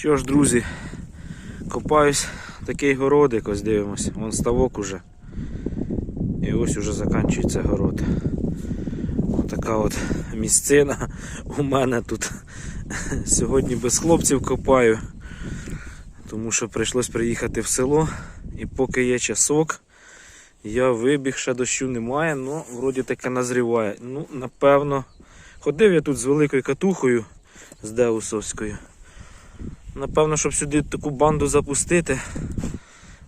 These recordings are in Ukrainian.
Що ж, друзі, копаюсь такий городик, ось дивимось, вон ставок уже. І ось уже закінчується город. Така от місцина у мене тут. Сьогодні без хлопців копаю, тому що прийшлось приїхати в село. І поки є часок, я вибіг, ще дощу немає, але вроді таке назріває. Ну, напевно, ходив я тут з великою катухою, з Деусовською. Напевно, щоб сюди таку банду запустити.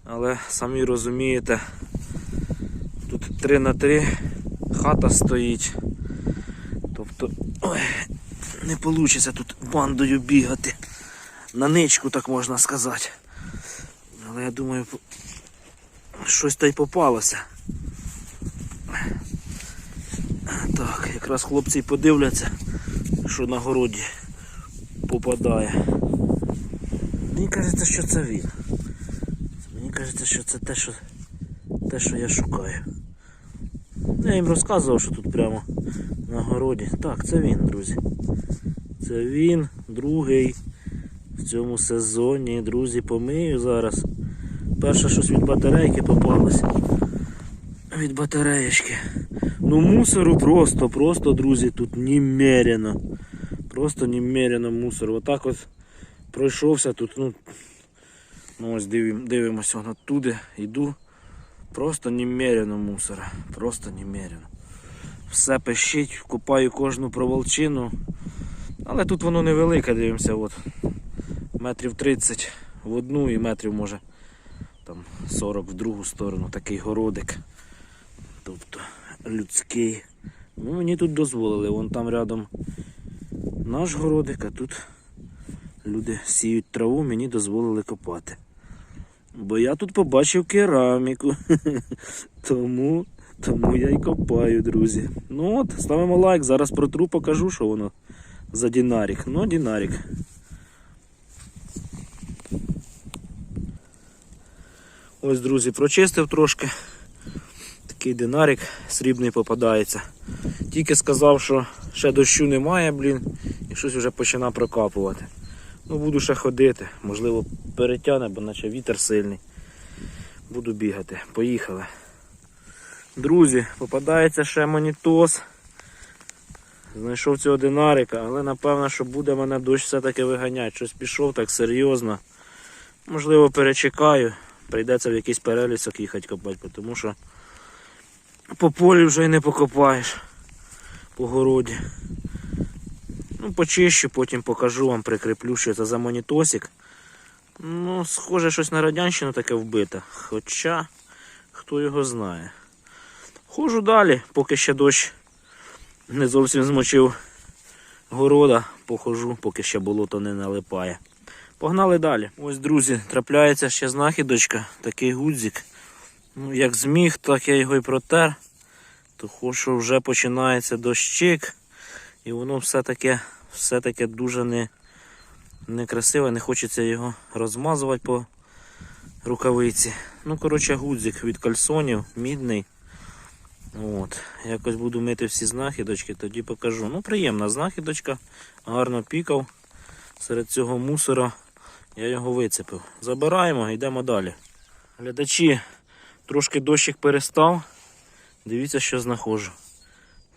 Але самі розумієте, тут 3 на 3 хата стоїть. Тобто ой, не вийде тут бандою бігати. На ничку, так можна сказати. Але я думаю, щось та й попалося. Так, якраз хлопці подивляться, що на городі попадає. Мені кажеться, що це він. Мені кажеться, що це те, що, те, що я шукаю. Я їм розказував, що тут прямо на городі. Так, це він, друзі. Це він, другий в цьому сезоні. Друзі, помию зараз. Перше щось від батарейки попалося. Від батареєчки. Ну мусору просто, просто, друзі, тут немерено. Просто немерено мусору. Отак от пройшовся тут, ну, ну ось дивим, дивимося оттуди, йду. Просто немерено мусора. Просто немерено. Все пищить, купаю кожну проволчину. Але тут воно невелике, дивимося, от. Метрів 30 в одну і метрів може там 40 в другу сторону, такий городик. Тобто людський. Ну, мені тут дозволили, вон там рядом наш городик, а тут люди сіють траву, мені дозволили копати. Бо я тут побачив кераміку. тому, тому я й копаю, друзі. Ну от, ставимо лайк, зараз про протру, покажу, що воно за динарік. Ну, динарік. Ось, друзі, прочистив трошки. Такий динарік срібний попадається. Тільки сказав, що ще дощу немає, блін, і щось вже почина прокапувати. Ну, буду ще ходити, можливо, перетягне, бо наче вітер сильний. Буду бігати. Поїхали. Друзі, попадається ще монітос. Знайшов цього динарика, але напевно, що буде мене дощ все-таки виганяти. Щось пішов так серйозно. Можливо, перечекаю. Прийдеться в якийсь перелісок їхати копати, тому що по полі вже й не покопаєш по городі. Ну, почищу, потім покажу вам, прикріплю, що це за монітосик. Ну, схоже, щось на радянщину таке вбите. Хоча, хто його знає. Ходжу далі, поки ще дощ не зовсім змочив города, похожу, поки ще болото не налипає. Погнали далі. Ось, друзі, трапляється ще знахідочка, такий гудзик. Ну, як зміг, так я його і протер. Тому що вже починається дощик. І воно все таке, все дуже не, некрасиве, не хочеться його розмазувати по рукавиці. Ну, коротше, гудзик від кальсонів, мідний. От. Якось буду мити всі знахідочки, тоді покажу. Ну, приємна знахідочка, гарно пікав. Серед цього мусора я його вицепив. Забираємо, йдемо далі. Глядачі, трошки дощик перестав. Дивіться, що знаходжу.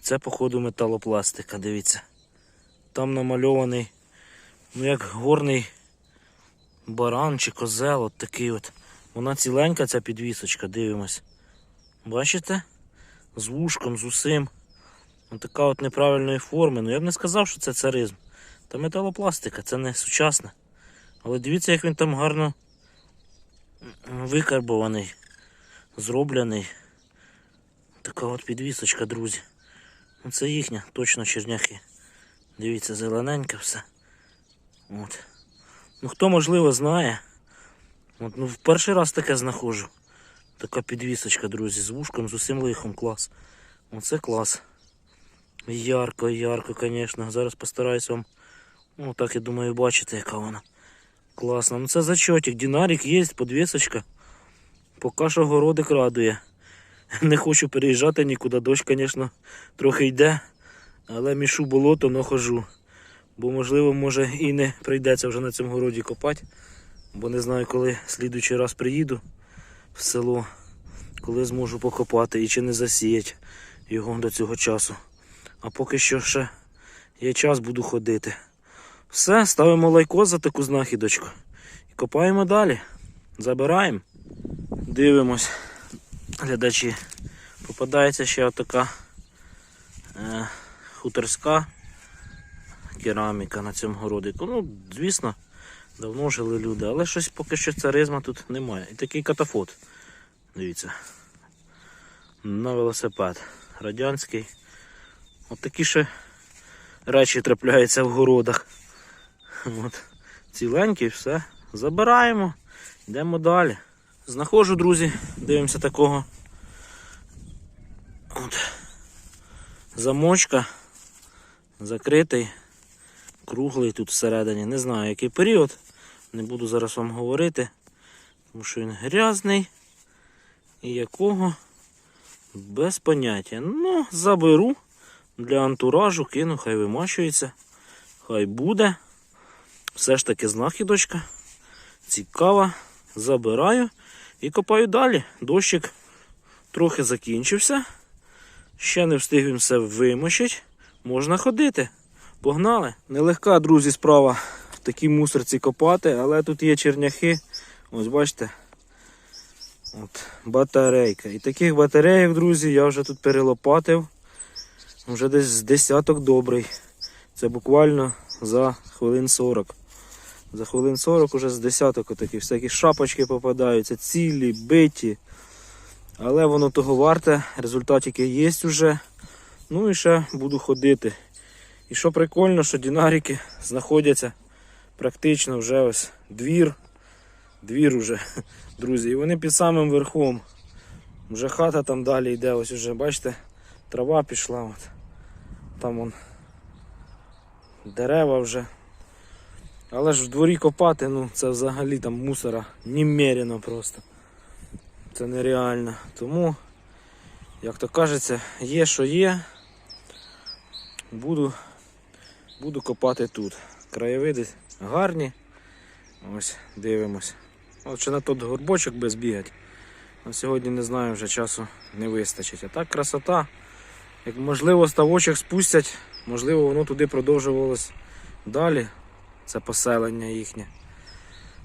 Це, походу, металопластика, дивіться. Там намальований, ну як горний баран чи козел, от такий от. Вона ціленька, ця підвісочка, дивимось. Бачите? З вушком, з усим. Ось така от неправильної форми. Ну я б не сказав, що це царизм. Та металопластика, це не сучасне. Але дивіться, як він там гарно викарбований, зроблений. Така от підвісочка, друзі. Ну, Це їхня, точно черняхи. Дивіться, зелененьке все. От. Ну хто можливо знає. От, ну, в перший раз таке знаходжу. Така підвісочка, друзі, з вушком, з усім лихом, клас. Оце клас. Ярко, ярко, звісно. Зараз постараюсь вам. Ну, так я думаю, бачите, яка вона. Класно. Ну це зачотик. Динарик є, підвісочка. Поки що городик радує. Не хочу переїжджати нікуди. Дощ, звісно, трохи йде. Але мішу болото, но хожу. Бо можливо, може і не прийдеться вже на цьому городі копати. Бо не знаю, коли слідуючий раз приїду в село, коли зможу покопати і чи не засіять його до цього часу. А поки що ще є час, буду ходити. Все, ставимо лайко за таку знахідочку. І копаємо далі. Забираємо. Дивимось, глядачі. Попадається ще отака е, хуторська кераміка на цьому городику. Ну, звісно, давно жили люди, але щось поки що царизма тут немає. І такий катафот. Дивіться. На велосипед. Радянський. От такі ще речі трапляються в городах. От. Ціленький, все. Забираємо, йдемо далі. Знаходжу, друзі, дивимося такого. От. Замочка. Закритий. Круглий тут всередині. Не знаю який період. Не буду зараз вам говорити. Тому що він грязний. І якого без поняття. Ну, заберу для антуражу, кину, хай вимащується. Хай буде. Все ж таки знахідочка. Цікава. Забираю і копаю далі. Дощик трохи закінчився. Ще не встиг він все вимочить. Можна ходити. Погнали. Нелегка, друзі, справа в такій мусорці копати, але тут є черняхи. Ось бачите. От, батарейка. І таких батарейок, друзі, я вже тут перелопатив. Вже десь з десяток добрий. Це буквально за хвилин 40. За хвилин 40 уже з десяток отакі всякі шапочки попадаються, цілі, биті. Але воно того варте, результатики є вже. Ну і ще буду ходити. І що прикольно, що динарики знаходяться практично вже ось двір. Двір уже, друзі. І вони під самим верхом. Вже хата там далі йде, ось уже, бачите, трава пішла. От. Там вон дерева вже. Але ж в дворі копати, ну це взагалі там мусора немерено просто. Це нереально. Тому, як то кажеться, є що є. Буду, буду копати тут. Краєвиди гарні. Ось, дивимось. От ще на той горбочок без бігати. На сьогодні не знаю, вже часу не вистачить. А так красота. Як можливо ставочок спустять, можливо, воно туди продовжувалось далі. Це поселення їхнє.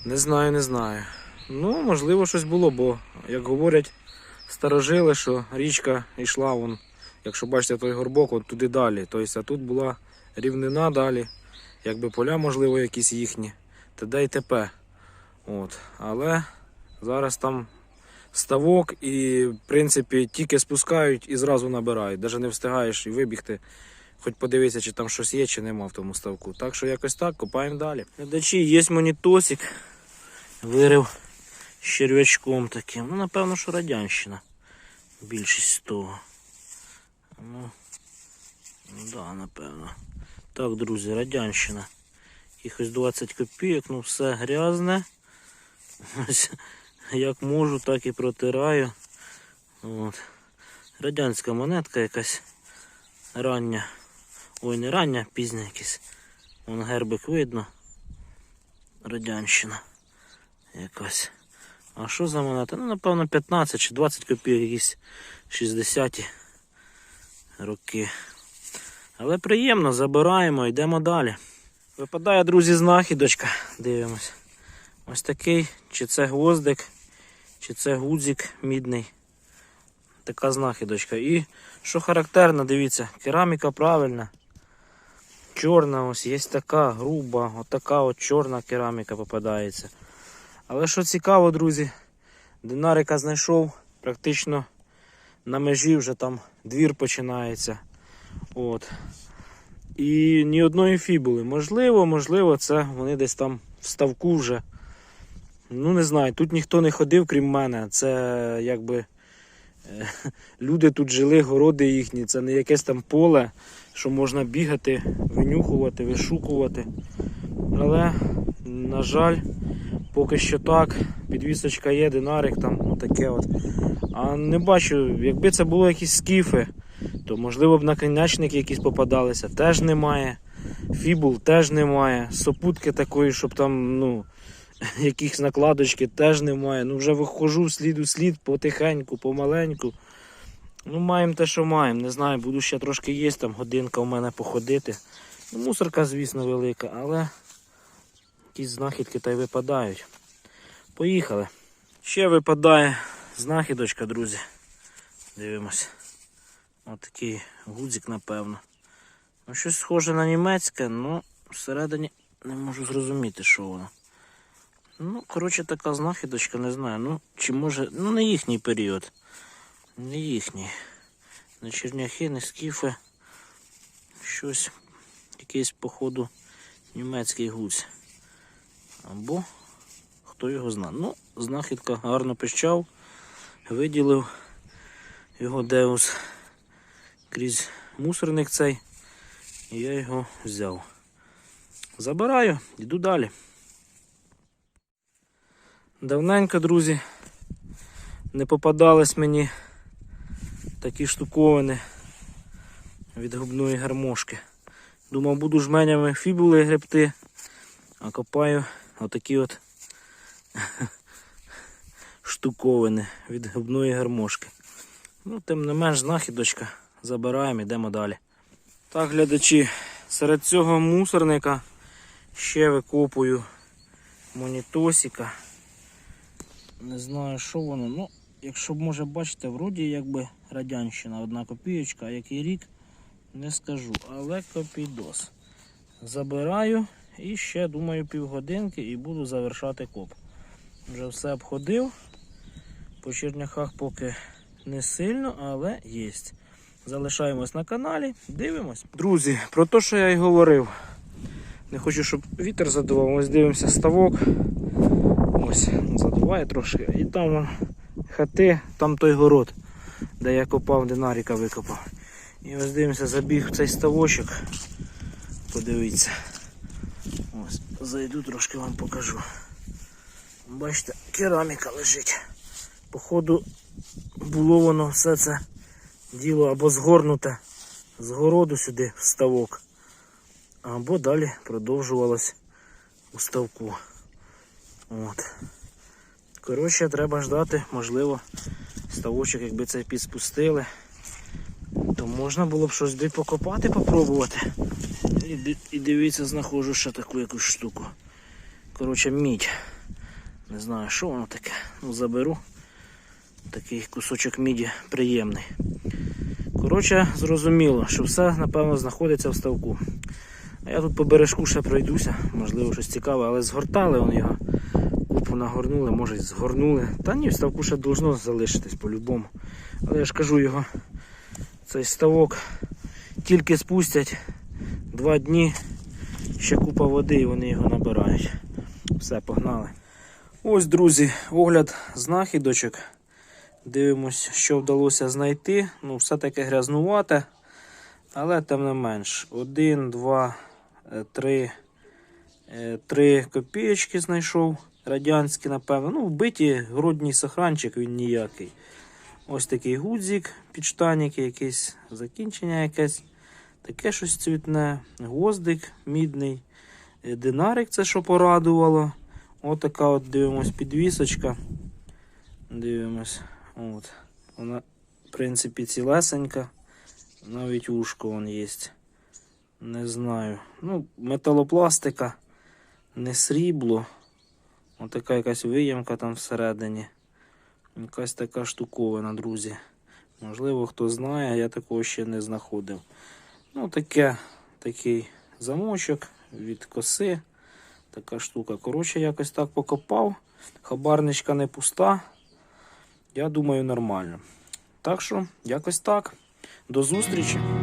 Не знаю, не знаю. Ну, можливо, щось було, бо, як говорять старожили, що річка йшла, вон, якщо бачите той горбок, от туди далі. Тобто, а тут була рівнина далі, якби поля, можливо, якісь їхні, т.д. і т.п. От. Але зараз там ставок і, в принципі, тільки спускають і зразу набирають. Навіть не встигаєш і вибігти, хоч подивитися, чи там щось є, чи нема в тому ставку. Так що якось так, копаємо далі. Глядачі, є монітосик. Вирив черв'ячком таким. Ну, напевно, що радянщина. Більшість з того. Ну, ну да, напевно. Так, друзі, радянщина. Якихось 20 копійок, ну все грязне. Ось, як можу, так і протираю. От. Радянська монетка якась рання. Ой, не рання, пізня якась. Вон гербик видно. Радянщина якась. А що за монета? Ну, напевно, 15 чи 20 копійок, якісь 60-ті роки. Але приємно, забираємо, йдемо далі. Випадає, друзі, знахідочка. Дивимось. Ось такий, чи це гвоздик, чи це гудзик мідний. Така знахідочка. І що характерно, дивіться, кераміка правильна. Чорна ось є така груба, отака от чорна кераміка попадається. Але що цікаво, друзі, динарика знайшов практично на межі вже там двір починається. От. І ні одної фібули. Можливо, можливо, це вони десь там в ставку вже. Ну, не знаю, тут ніхто не ходив, крім мене. Це якби е, люди тут жили, городи їхні, це не якесь там поле, що можна бігати, винюхувати, вишукувати. Але, на жаль, поки що так. Підвісочка є, динарик там таке от. А не бачу, якби це було якісь скіфи, то можливо б наконечники якісь попадалися, теж немає. Фібул теж немає. Сопутки такої, щоб там, ну, якихось накладочки теж немає. Ну, вже виходжу слід у слід потихеньку, помаленьку. Ну, маємо те, що маємо. Не знаю, буду ще трошки є, там годинка у мене походити. Ну, мусорка, звісно, велика, але якісь знахідки та й випадають. Поїхали. Ще випадає знахідочка, друзі. Дивимось. Ось такий гудзик, напевно. Ну, щось схоже на німецьке, але всередині не можу зрозуміти, що воно. Ну, коротше, така знахідочка, не знаю. Ну, чи може. Ну, не їхній період. Не їхній. Не черняхи, не скіфи. Щось, якийсь, походу, німецький гусь. Або хто його зна. Ну, знахідка гарно пищав, виділив його деус крізь мусорник цей. І я його взяв. Забираю, йду далі. Давненько, друзі, не попадались мені такі штуковини від губної гармошки. Думав, буду жменями фібули гребти, а копаю отакі от штуковини від губної гармошки. Ну, тим не менш, знахідочка. Забираємо, йдемо далі. Так, глядачі, серед цього мусорника ще викопую монітосика. Не знаю, що воно. Ну, якщо може бачите, вроді якби радянщина, одна копійочка, а який рік, не скажу. Але копійдос. Забираю і ще, думаю, півгодинки і буду завершати коп. Вже все обходив. По черняхах поки не сильно, але є. Залишаємось на каналі, дивимось. Друзі, про те, що я й говорив. Не хочу, щоб вітер задував. Ось дивимося ставок. Ось, задуває трошки. І там хати, там той город, де я копав, динаріка викопав. І ось дивимося, забіг в цей ставочок. Подивіться. Ось, зайду трошки вам покажу. Бачите, кераміка лежить. Походу було воно все це діло або згорнуте з городу сюди в ставок, або далі продовжувалось у ставку. От. Коротше, треба ждати, можливо, ставочок, якби цей підспустили, то можна було б щось покопати, попробувати. І, і дивіться, знаходжу ще таку якусь штуку. Коротше, мідь. Не знаю, що воно таке. Ну, заберу. Такий кусочок міді приємний. Коротше, зрозуміло, що все, напевно, знаходиться в ставку. А я тут по бережку ще пройдуся, можливо, щось цікаве, але згортали вони його. Купу нагорнули, може згорнули. Та ні, ставку ще должно залишитись по-любому. Але я ж кажу його, цей ставок тільки спустять два дні, ще купа води і вони його набирають. Все, погнали. Ось, друзі, огляд знахідочок. Дивимось, що вдалося знайти. Ну, все таки грязнувате, але тим не менш. Один, два, е, три, е, три копійочки знайшов. Радянські, напевно. Ну, вбиті грудній сохранчик, він ніякий. Ось такий гудзик, підштаніки, якесь закінчення якесь. Таке щось цвітне. Гвоздик мідний. Е, Динарик, це що порадувало. Отака от дивимось підвісочка. Дивимось. От. Вона, в принципі, цілесенька. Навіть ушко вон є. Не знаю. Ну, металопластика, не срібло. Отака якась виямка там всередині. Якась така штуковина, друзі. Можливо, хто знає, я такого ще не знаходив. Ну, таке, такий замочок від коси. Така штука. Коротше, якось так покопав. Хабарничка не пуста. Я думаю, нормально. Так що, якось так. До зустрічі.